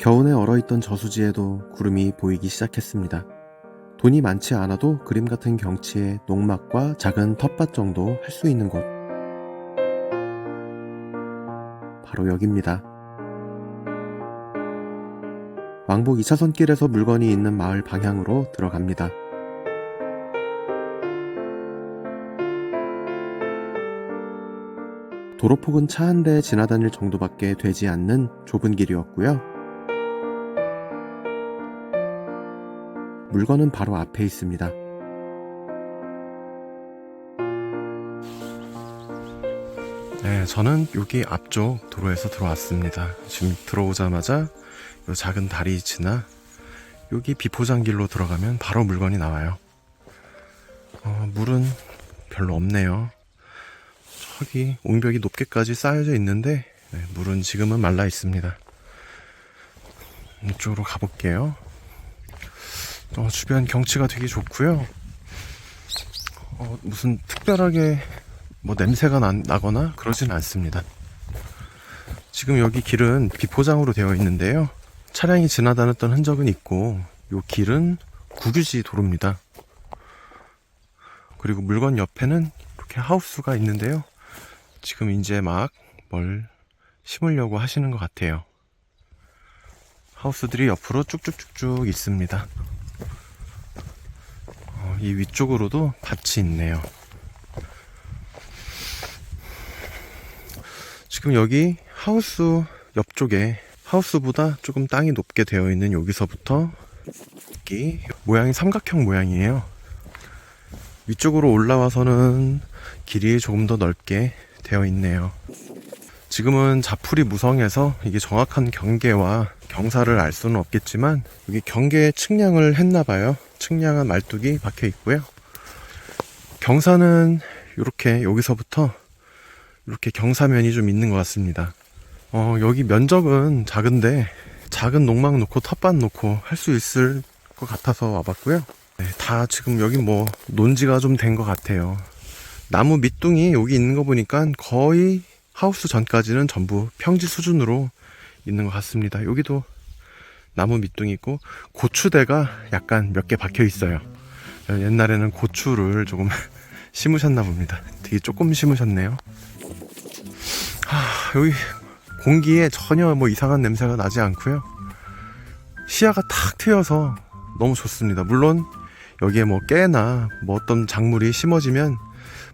겨우내 얼어있던 저수지에도 구름이 보이기 시작했습니다. 돈이 많지 않아도 그림 같은 경치에 농막과 작은 텃밭 정도 할 수 있는 곳. 바로 여기입니다. 왕복 2차선 길에서 물건이 있는 마을 방향으로 들어갑니다. 도로폭은 차 한 대 지나다닐 정도밖에 되지 않는 좁은 길이었고요. 물건은 바로 앞에 있습니다. 네, 저는 여기 앞쪽 도로에서 들어왔습니다. 지금 들어오자마자 요 작은 다리 지나 여기 비포장길로 들어가면 바로 물건이 나와요. 어, 물은 별로 없네요. 저기 옹벽이 높게까지 쌓여져 있는데 네, 물은 지금은 말라 있습니다. 이쪽으로 가볼게요. 어, 주변 경치가 되게 좋고요. 어, 무슨 특별하게 뭐 냄새가 나, 나거나 그러진 않습니다. 지금 여기 길은 비포장으로 되어 있는데요. 차량이 지나다녔던 흔적은 있고 요 길은 국유지 도로입니다. 그리고 물건 옆에는 이렇게 하우스가 있는데요. 지금 이제 막 뭘 심으려고 하시는 것 같아요. 하우스들이 옆으로 쭉쭉쭉쭉 있습니다. 어, 이 위쪽으로도 밭이 있네요. 지금 여기 하우스 옆쪽에 하우스보다 조금 땅이 높게 되어 있는 여기서부터 여기 모양이 삼각형 모양이에요. 위쪽으로 올라와서는 길이 조금 더 넓게 되어 있네요. 지금은 자풀이 무성해서 이게 정확한 경계와 경사를 알 수는 없겠지만 여기 경계 측량을 했나 봐요. 측량한 말뚝이 박혀 있고요. 경사는 이렇게 여기서부터 이렇게 경사면이 좀 있는 것 같습니다. 어, 여기 면적은 작은데 작은 농막 놓고 텃밭 놓고 할 수 있을 것 같아서 와봤고요. 네, 다 지금 여기 뭐 논지가 좀 된 것 같아요. 나무 밑둥이 여기 있는 거 보니까 거의 하우스 전까지는 전부 평지 수준으로 있는 것 같습니다. 여기도 나무 밑둥이 있고 고추대가 약간 몇 개 박혀 있어요. 옛날에는 고추를 조금 심으셨나 봅니다. 되게 조금 심으셨네요. 하, 여기 공기에 전혀 뭐 이상한 냄새가 나지 않고요. 시야가 탁 트여서 너무 좋습니다. 물론 여기에 뭐 깨나 뭐 어떤 작물이 심어지면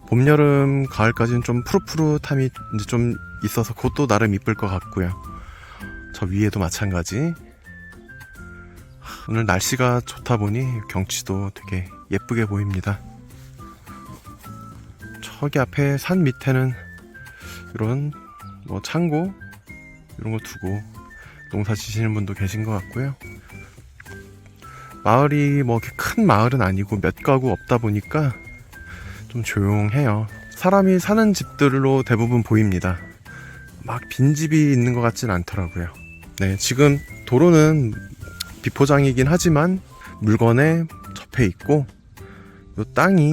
봄, 여름, 가을까지는 좀 푸릇푸릇함이 이제 좀 있어서 그것도 나름 이쁠 것 같고요. 저 위에도 마찬가지. 오늘 날씨가 좋다 보니 경치도 되게 예쁘게 보입니다. 저기 앞에 산 밑에는 이런 뭐 창고 이런 거 두고 농사 지시는 분도 계신 것 같고요. 마을이 뭐 이렇게 큰 마을은 아니고 몇 가구 없다 보니까 좀 조용해요. 사람이 사는 집들로 대부분 보입니다. 막 빈집이 있는 것 같진 않더라고요. 네, 지금 도로는 비포장이긴 하지만 물건에 접해 있고 이 땅이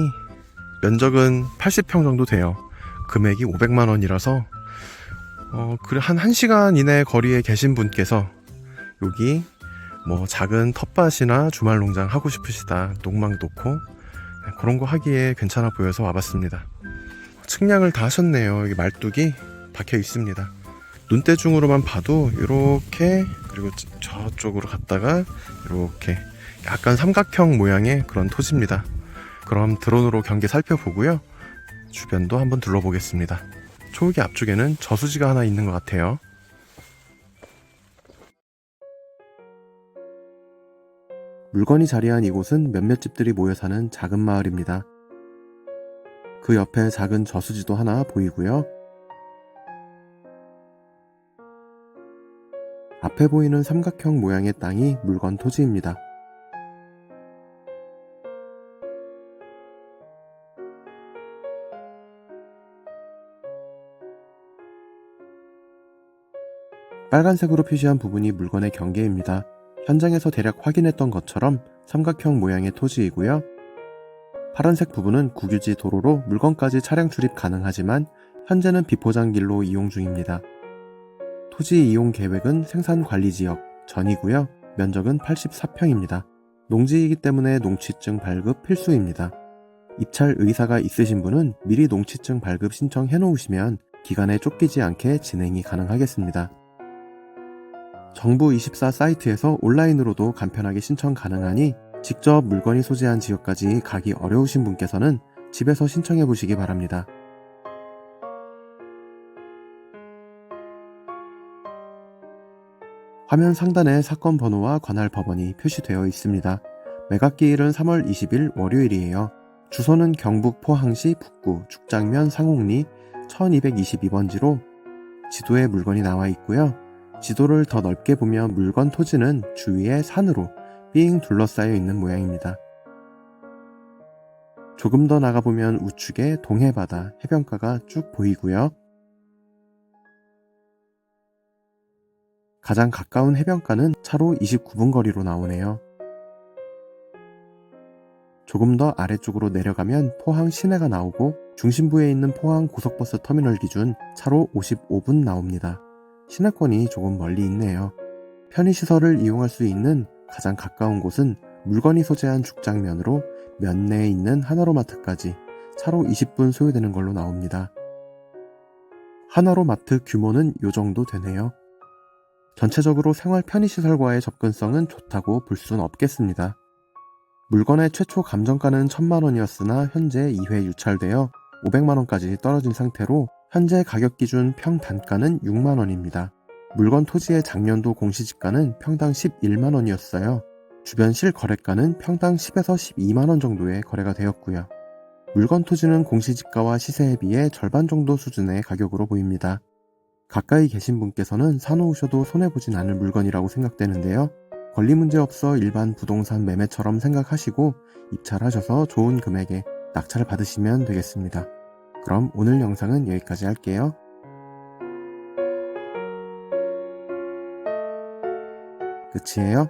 면적은 80평 정도 돼요. 금액이 500만 원이라서 어, 한 1시간 이내 거리에 계신 분께서 여기 뭐 작은 텃밭이나 주말 농장 하고 싶으시다. 농막 놓고 네, 그런 거 하기에 괜찮아 보여서 와봤습니다. 측량을 다 하셨네요. 여기 말뚝이 박혀 있습니다. 눈대중으로만 봐도 이렇게 그리고 저- 저쪽으로 갔다가 이렇게 약간 삼각형 모양의 그런 토지입니다. 그럼 드론으로 경계 살펴보고요. 주변도 한번 둘러보겠습니다. 초기 앞쪽에는 저수지가 하나 있는 것 같아요. 물건이 자리한 이곳은 몇몇 집들이 모여 사는 작은 마을입니다. 그 옆에 작은 저수지도 하나 보이고요. 앞에 보이는 삼각형 모양의 땅이 물건 토지입니다. 빨간색으로 표시한 부분이 물건의 경계입니다. 현장에서 대략 확인했던 것처럼 삼각형 모양의 토지이고요. 파란색 부분은 국유지 도로로 물건까지 차량 출입 가능하지만 현재는 비포장길로 이용 중입니다. 토지 이용 계획은 생산 관리 지역, 전이고요. 면적은 84평입니다. 농지이기 때문에 농취증 발급 필수입니다. 입찰 의사가 있으신 분은 미리 농취증 발급 신청해 놓으시면 기간에 쫓기지 않게 진행이 가능하겠습니다. 정부 24 사이트에서 온라인으로도 간편하게 신청 가능하니 직접 물건이 소재한 지역까지 가기 어려우신 분께서는 집에서 신청해 보시기 바랍니다. 화면 상단에 사건 번호와 관할 법원이 표시되어 있습니다. 매각기일은 3월 20일 월요일이에요. 주소는 경북 포항시 북구 죽장면 상옥리 1222번지로 지도에 물건이 나와 있고요. 지도를 더 넓게 보면 물건 토지는 주위에 산으로 삥 둘러싸여 있는 모양입니다. 조금 더 나가보면 우측에 동해바다 해변가가 쭉 보이고요. 가장 가까운 해변가는 차로 29분 거리로 나오네요. 조금 더 아래쪽으로 내려가면 포항 시내가 나오고 중심부에 있는 포항 고속버스 터미널 기준 차로 55분 나옵니다. 시내권이 조금 멀리 있네요. 편의시설을 이용할 수 있는 가장 가까운 곳은 물건이 소재한 죽장면으로 면 내에 있는 하나로마트까지 차로 20분 소요되는 걸로 나옵니다. 하나로마트 규모는 요 정도 되네요. 전체적으로 생활 편의시설과의 접근성은 좋다고 볼 수는 없겠습니다. 물건의 최초 감정가는 1000만원이었으나 현재 2회 유찰되어 500만원까지 떨어진 상태로 현재 가격 기준 평 단가는 6만원입니다. 물건 토지의 작년도 공시지가는 평당 11만원이었어요. 주변 실거래가는 평당 10에서 12만원 정도의 거래가 되었고요. 물건 토지는 공시지가와 시세에 비해 절반 정도 수준의 가격으로 보입니다. 가까이 계신 분께서는 사놓으셔도 손해보진 않을 물건이라고 생각되는데요. 권리 문제 없어 일반 부동산 매매처럼 생각하시고 입찰하셔서 좋은 금액에 낙찰 받으시면 되겠습니다. 그럼 오늘 영상은 여기까지 할게요. 끝이에요.